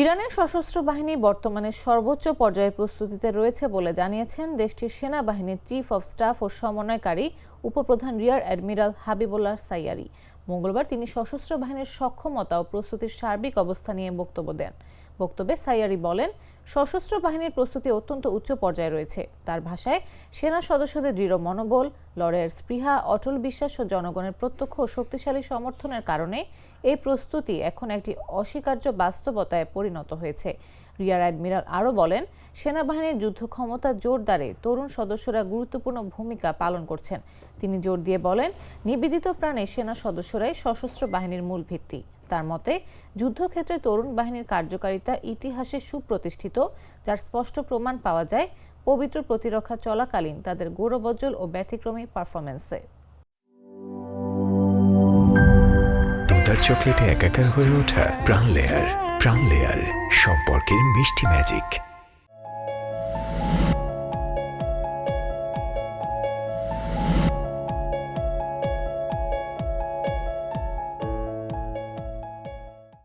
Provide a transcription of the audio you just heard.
ইরানের সশস্ত্র বাহিনী বর্তমানে সর্বোচ্চ পর্যায়ে প্রস্তুতিতে রয়েছে বলে জানিয়েছেন দেশটির সেনাবাহিনীর চিফ অব স্টাফ ও সমন্বয়কারী উপপ্রধান রিয়ার অ্যাডমিরাল হাবিবুল্লাহ সাইয়ারি। মঙ্গলবার তিনি সশস্ত্র বাহিনীর সক্ষমতা ও প্রস্তুতির সার্বিক অবস্থা নিয়ে বক্তব্য দেন। বক্তব্যে সাইয়ারি বলেন সশস্ত্র বাহিনীর প্রস্তুতি অত্যন্ত উচ্চ পর্যায়ে রয়েছে। তার ভাষায়, সেনা সদস্যদের দৃঢ় মনোবল, লড়াইয়ের স্পৃহা, অটল বিশ্বাস ও জনগণের প্রত্যক্ষ ও শক্তিশালী সমর্থনের কারণে এই প্রস্তুতি এখন একটি অস্বীকার্য বাস্তবতায় পরিণত হয়েছে। রিয়ার অ্যাডমিরাল আরও বলেন, সেনাবাহিনীর যুদ্ধ ক্ষমতা জোরদারে তরুণ সদস্যরা গুরুত্বপূর্ণ ভূমিকা পালন করছেন। তিনি জোর দিয়ে বলেন, নিবেদিত প্রাণে সেনা সদস্যরাই সশস্ত্র বাহিনীর মূল ভিত্তি। তার মতে, যুদ্ধক্ষেত্রে তরুণ বাহিনীর কার্যকারিতা ইতিহাসে সুপ্রতিষ্ঠিত, যার স্পষ্ট প্রমাণ পাওয়া যায় পবিত্র প্রতিরক্ষা চলাকালীন তাদের গৌরবজ্জ্বল ও ব্যতিক্রমী পারফরমেন্সে দুধার চকলেটে একাকার হয়ে ওঠা প্রাণ লেয়ার প্রাণ লেয়ার সম্পর্কের মিষ্টি ম্যাজিক